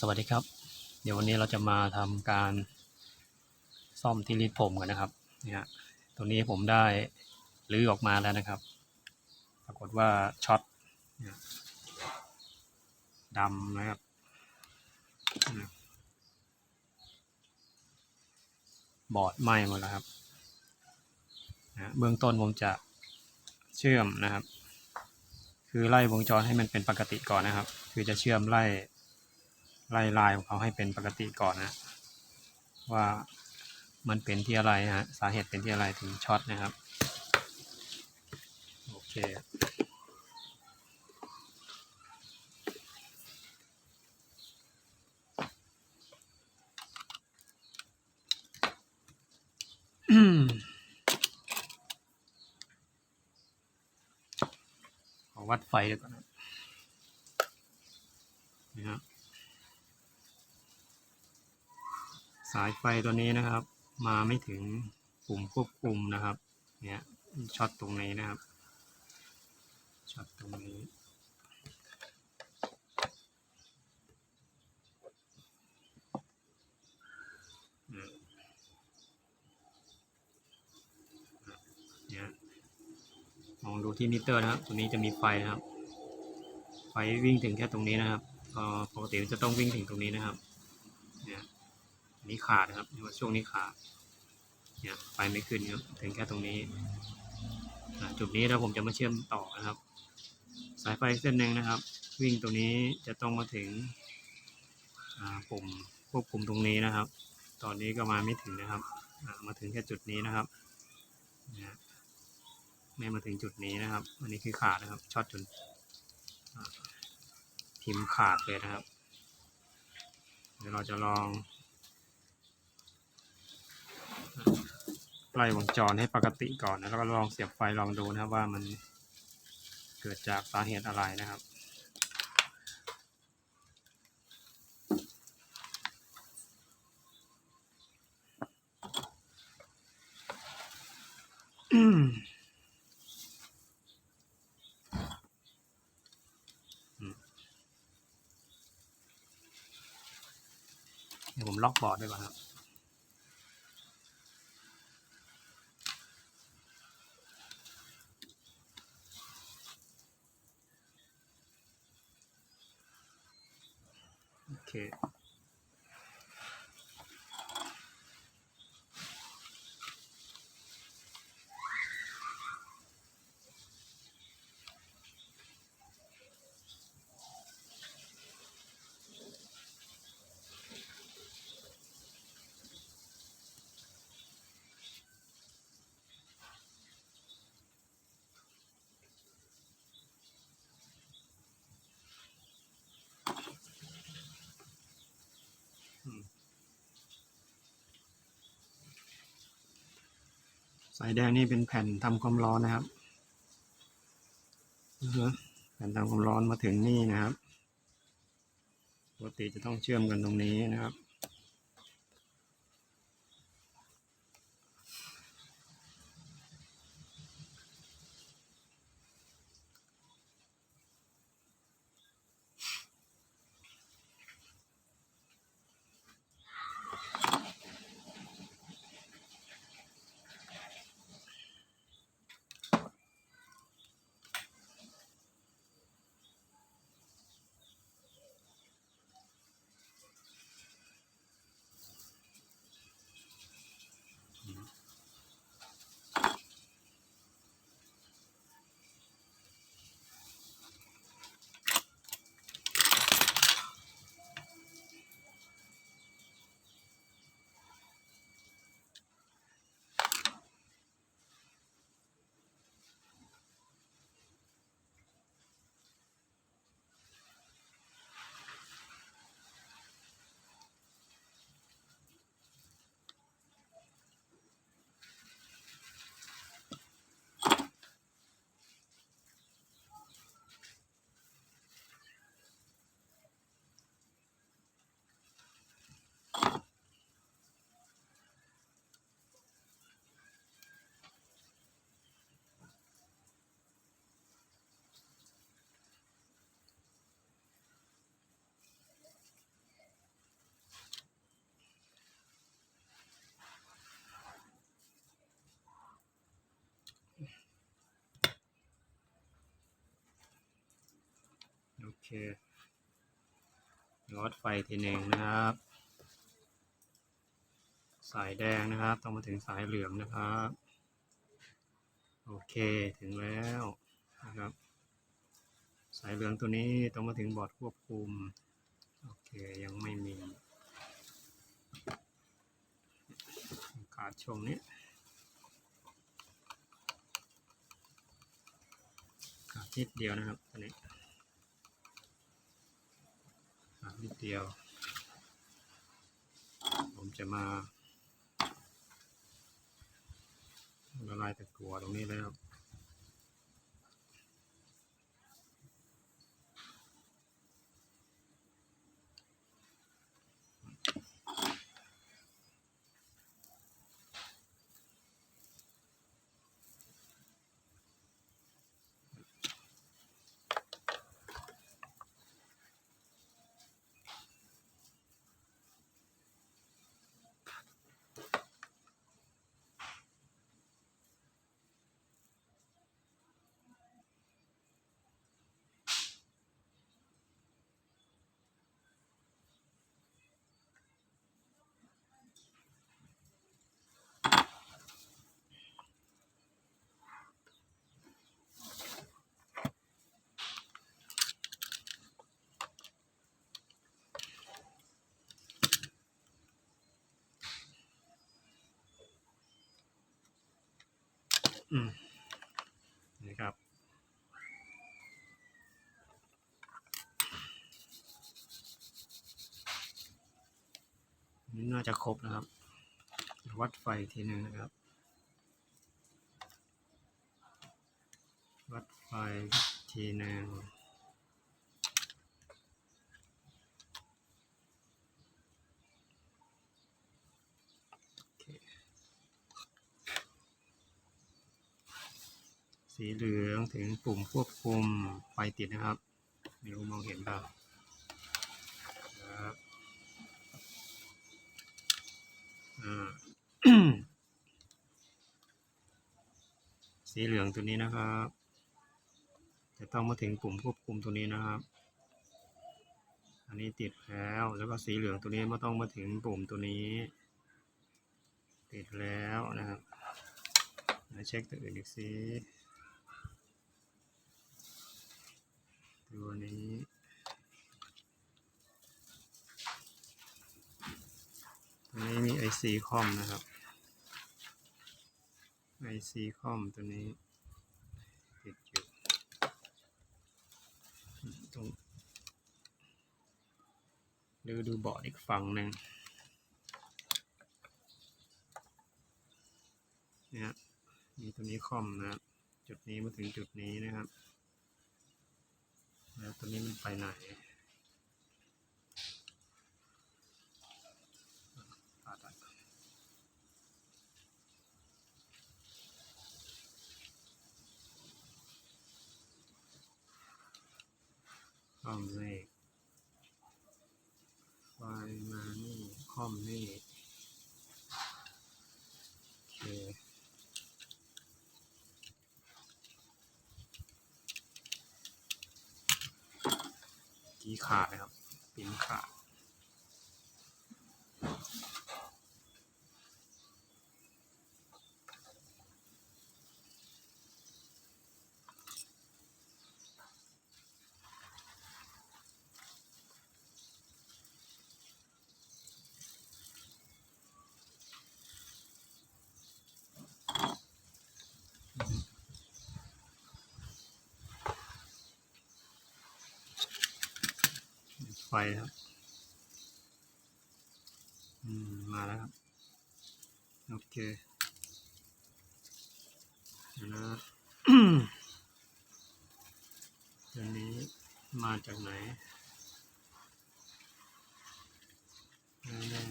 สวัสดีครับ เดี๋ยววันนี้เราจะมาทำการซ่อมที่รีดผมกันนะครับเนี่ยตัวนี้ผมได้รื้อออกมาแล้วนะครับ ปรากฏว่าช็อตดำนะครับบอร์ดไหม้หมดแล้วครับนะเบื้องต้นผมจะเชื่อมนะครับ คือไล่วงจรให้มันเป็นปกติก่อนนะครับ คือจะเชื่อมไล่ ไล่ลายของเขาให้เป็นปกติก่อนนะว่ามันเป็นที่อะไรฮะสาเหตุเป็นที่อะไรถึงช็อตนะครับ โอเควัดไฟก่อนครับ สายไฟตัวนี้นะครับ มาไม่ถึงปุ่มควบคุมนะครับเนี่ยช็อตตรงนี้นะครับช็อตตรงนี้อืมเนี่ยมองดูที่มิเตอร์นะครับ ตัวนี้จะมีไฟนะครับ ไฟวิ่งถึงแค่ตรงนี้นะครับปกติจะต้องวิ่งถึงตรงนี้นะครับ นี้ขาดนะครับเรียกว่าช่วงนี้ขาดเนี่ยไฟไม่ขึ้นครับถึงแค่ตรงนี้จุดนี้แล้วผมจะมาเชื่อมต่อนะครับ สายไฟเส้นหนึ่งนะครับ วิ่งตรงนี้จะต้องมาถึงปุ่มควบคุมตรงนี้นะครับ ตอนนี้ก็มาไม่ถึงนะครับมาถึงแค่จุดนี้นะครับไม่มาถึงจุดนี้นะครับ อันนี้คือขาดนะครับช็อตจนพิมพ์ขาดเลยนะครับ เดี๋ยวเราจะลอง ไล่วงจรให้ปกติก่อนนะแล้วก็ลองเสียบไฟลองดูนะครับว่ามันเกิดจากสาเหตุอะไรนะครับเดี๋ยวผมล็อกบอร์ดด้วยก่อนครับ โสายแดงนี่เป็นแผ่นทำความร้อนนะครับแผ่นทำความร้อนมาถึงนี่นะครับ ปกติจะต้องเชื่อมกันตรงนี้นะครับ อ เควัดไฟทีหนึ่งนะครับ สายแดงนะครับ ต้องมาถึงสายเหลืองนะครับ โอเคถึงแล้วนะครับ สายเหลืองตัวนี้ต้องมาถึงบอร์ดควบคุม โอเคยังไม่มี ขาดช่วงนี้ขาดนิดเดียวนะครับตัวนี้ขาด นิดเดียว ผมจะมาละลายตะกั่วตรงนี้แล้ว นี่ครับ นี่น่าจะครบนะครับ วัดไฟทีหนึ่งนะครับ วัดไฟทีหนึ่งโอเค สีเหลืองถึงปุ่มควบคุมไฟติดนะครับ ไม่รู้มองเห็นเปล่าครับสีเหลืองตัวนี้นะครับ จะต้องมาถึงปุ่มควบคุมตัวนี้นะครับ อันนี้ติดแล้วแล้วก็สีเหลืองตัวนี้ไม่ต้องมาถึงปุ่มตัวนี้ ติดแล้วนะครับมาเช็คตัวอื่นอีกสิ ตัวนี้ตัวนี้มี IC คอมนะครับ IC คอมตัวนี้ติดอยู่ตรงดูดูบอร์ดอีกฝั่งหนึ่งเนี่ยมีตัวนี้คอมนะครับจุดนี้มาถึงจุดนี้นะครับ แล้วตัวนี้มันไปไหนอ่าตัดคอมเลขไฟมานี่คอมนี่โอเค กี่ ขาดนะครับปิ้นขาดไฟครับ อืม มาแล้วครับ โอเคเดี๋ยวนะตัวนี้มาจากไหนไม่ได้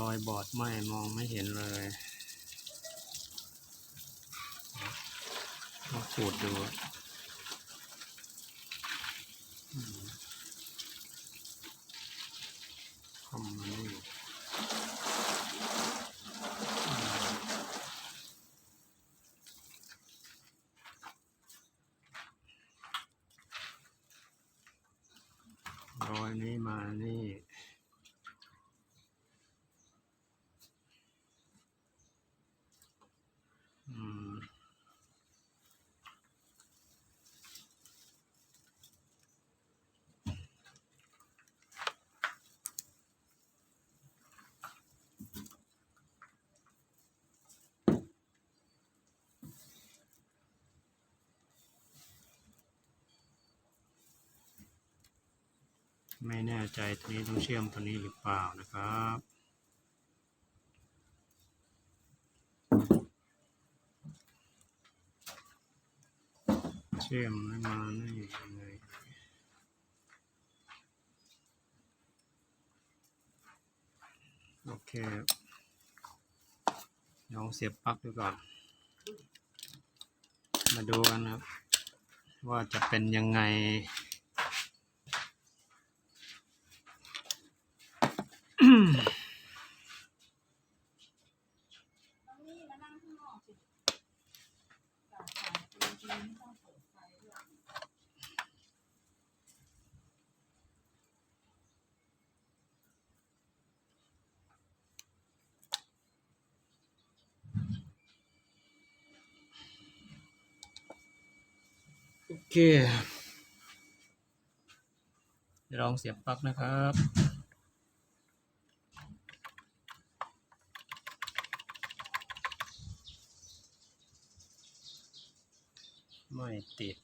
รอยบอดไหมมองไม่เห็นเลย มาขูดดูคอมันี่ร้อยนี้มานี่ ไม่แน่ใจตัวนี้ต้องเชื่อมตัวนี้หรือเปล่านะครับเชื่อมไม่มานี่ยังไงโอเคลองเสียบปลั๊กดูก่อน มาดูกันครับ ว่าจะเป็นยังไงนี่มานั่งข้างนอกสิจ่ายไฟจริงๆไม่ต้องเปิดไฟด้วย โอเคเดี๋ยวลองเสียบปลั๊กนะครับไม่ติด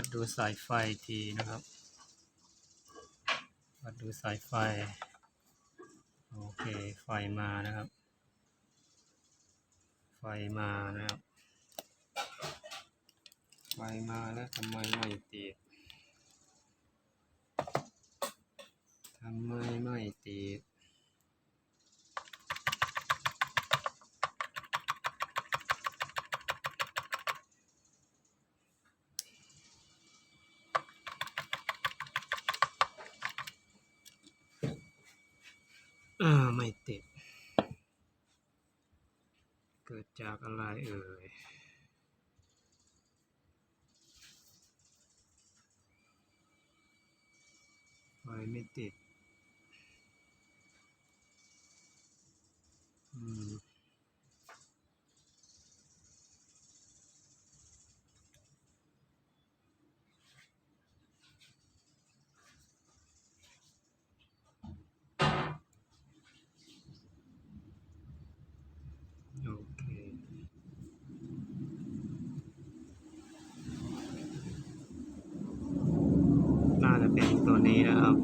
เดูสายไฟทีนะครับวัดดูสายไฟ โอเค ไฟมานะครับ ไฟมานะครับ ไฟมาแล้วทำไมไม่ติดทำไมไม่ติด อ่าไม่ติด เกิดจาก อะไรเอ่ยไฟไม่ติด อืม โอเค น่าจะเป็ นี้นะครับ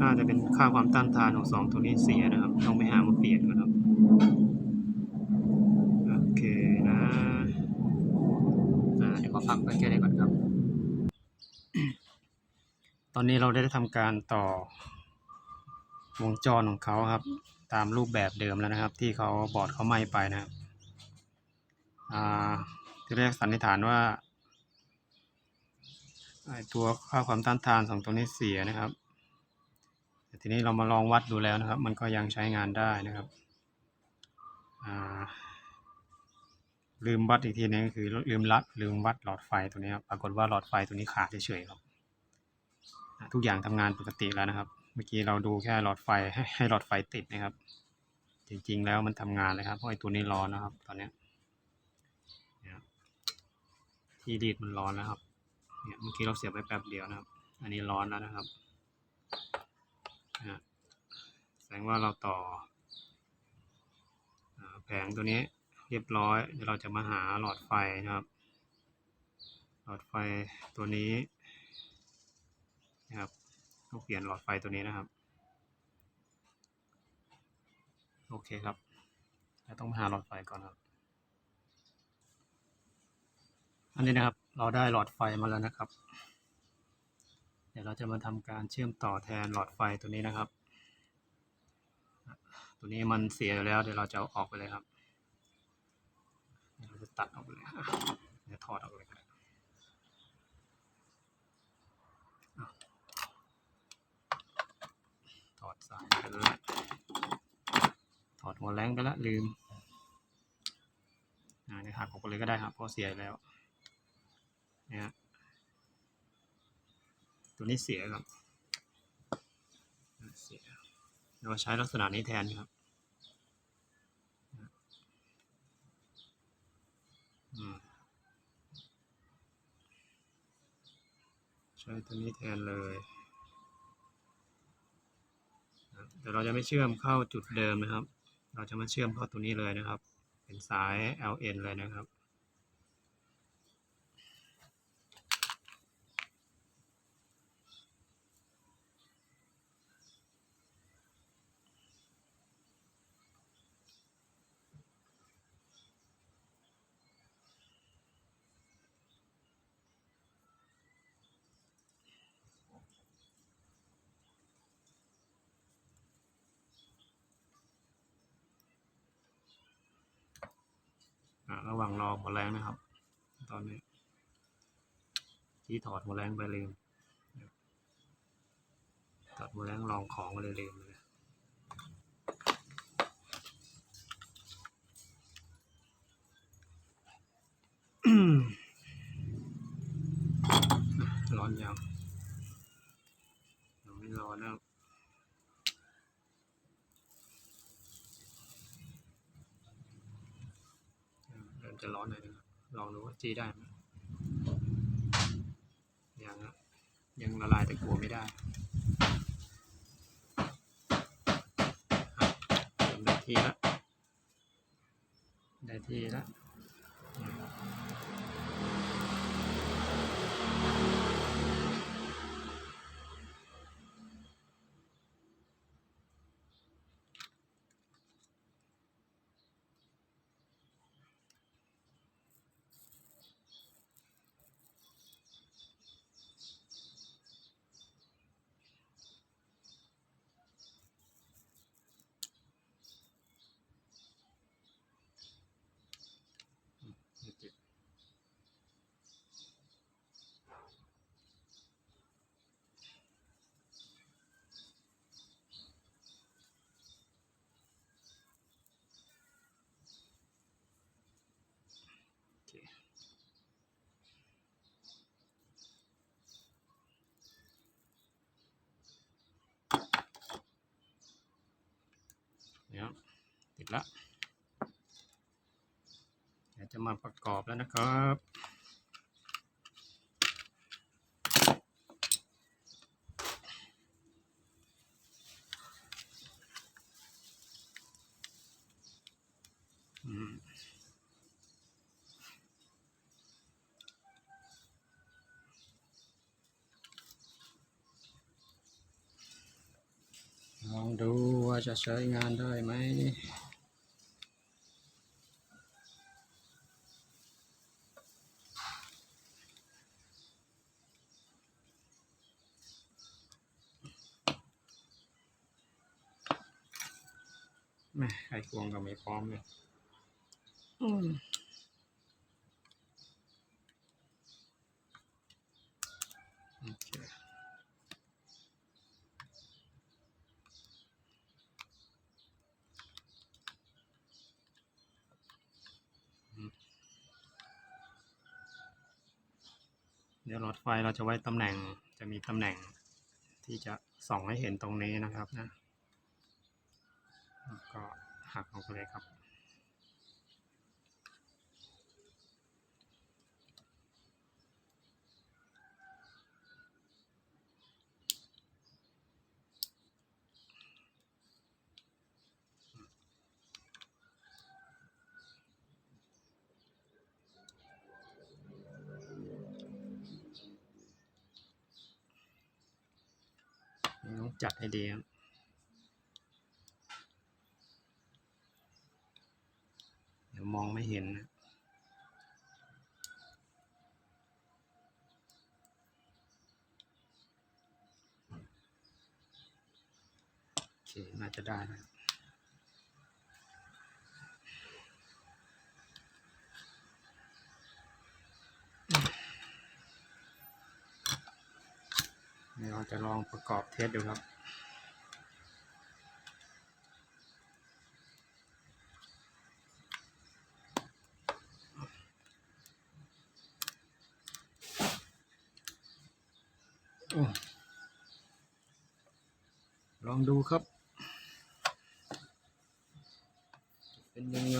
น่าจะเป็นค่าความต้านทานของสองตัวนี้เสียนะครับ ต้องไปหามาเปลี่ยนนะครับ โอเคนะเดี๋ยวขอพักไปแค่นี้ก่อนครับ ตอนนี้เราได้ทำการต่อวงจรของเขาครับ ตามรูปแบบเดิมแล้วนะครับ ที่เขาบอร์ดเขาไหม้ไปนะครับที่แรกสันนิษฐานว่า ตัวค่าความต้านทานสองตัวนี้เสียนะครับแต่ทีนี้เรามาลองวัดดูแล้วนะครับ มันก็ยังใช้งานได้นะครับลืมวัดอีกทีนึงคือลืมลัดลืมวัดหลอดไฟตัวนี้ครับปรากฏว่าหลอดไฟตัวนี้ขาดเฉยๆครับทุกอย่างทำงานปกติแล้วนะครับ เมื่อกี้เราดูแค่หลอดไฟให้ให้หลอดไฟติดนะครับ จริงๆแล้วมันทำงานเลยครับเพราะไอ้ตัวนี้ร้อนนะครับ ตอนเนี้ที่ดีดมันร้อนแล้วครับ เนี่ยเมื่อกี้เราเสียบไปแป๊บเดียวนะครับ อันนี้ร้อนแล้วนะครับแสดงว่าเราต่อแผงตัวนี้เรียบร้อย เดี๋ยวเราจะมาหาหลอดไฟนะครับ หลอดไฟตัวนี้นะครับต้องเปลี่ยนหลอดไฟตัวนี้นะครับ โอเคครับเราต้องมาหาหลอดไฟก่อนครับ อันนี้นะครับ เราได้หลอดไฟมาแล้วนะครับ เดี๋ยวเราจะมาทำการเชื่อมต่อแทนหลอดไฟตัวนี้นะครับ ตัวนี้มันเสียอยู่แล้วเดี๋ยวเราจะเอาออกไปเลยครับเราจะตัดออกไปเลยเดี๋ยวถอดออกเลยถอดสายไปแล้วถอดหัวแรงไปแล้วลืมอ่านี่หักออกไปเลยก็ได้ครับเพราะเสียแล้ว นี่ยฮะตัวนี้เสียครับเสียเราใช้ลักษณะนี้แทนครับใช้ตัวนี้แทนเลยนะเดี๋ยวเราจะไม่เชื่อมเข้าจุดเดิมนะครับ เราจะมาเชื่อมเข้าตัวนี้เลยนะครับ เป็นสาย LN เลยนะครับ อะ ระหว่างรอหัวแรงนะครับ ตอนนี้ที่ถอดหัวแรงไปเลืมถอดหัวแรงลองของไปเลยลืมเลย จะร้อนหน่อยนะครับลองดูว่าจีได้ไหมยังยังละลายแต่กลัวไม่ได้เริ่มได้ที่ละได้ที่ละ ละเดี๋ยวจะมาประกอบแล้วนะครับลองดูว่าจะใช้งานได้ไหม แม่ไอ้ควงก็ไม่พร้อมเลยอืมโอเคอืมเดี๋ยวหลอดไฟเราจะไว้ตำแหน่งจะมีตำแหน่งที่จะส่องให้เห็นตรงนี้นะครับนะแล้วก็ หักออกเลยครับต้องจัดให้ดีครับ ยวมองไม่เห็นโอเคน่าจะได้เราจะลองประกอบเทสดูครับ เป็นยังไง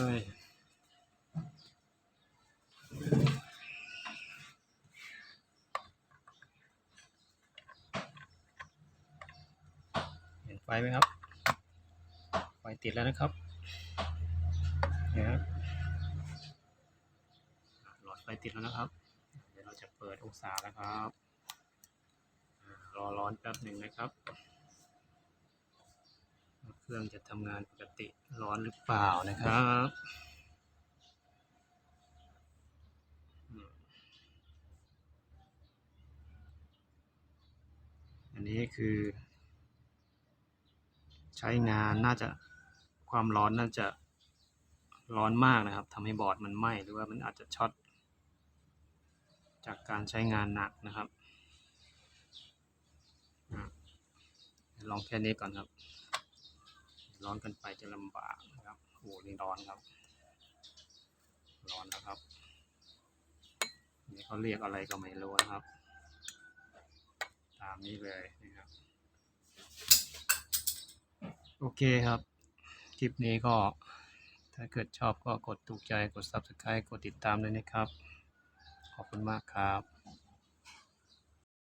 เห็นไฟไหมครับ ไฟติดแล้วนะครับเนี่ยครับหลอดไฟติดแล้วนะครับ เดี๋ยวเราจะเปิดองศาแล้วครับ รอร้อนแป๊บหนึ่งนะครับ เครื่องจะทำงานปกติร้อนหรือเปล่านะครับอืมอันนี้คือ ใช้งานน่าจะความร้อนน่าจะร้อนมากนะครับทำให้บอร์ดมันไหม้หรือว่ามันอาจจะช็อตจากการใช้งานหนักนะครับอะลองแค่นี้ก่อนครับ ร้อนเกันไปจะลำบากนะครับโอ้นี่ร้อนครับ ร้อนนะครับ นี่เขาเรียกอะไรก็ไม่รู้นะครับ ตามนี้เลยนะครับ โอเคครับ คลิปนี้ก็ ถ้าเกิดชอบก็กดถูกใจ กด Subscribe กดติดตามด้วยนะครับ ขอบคุณมากครับ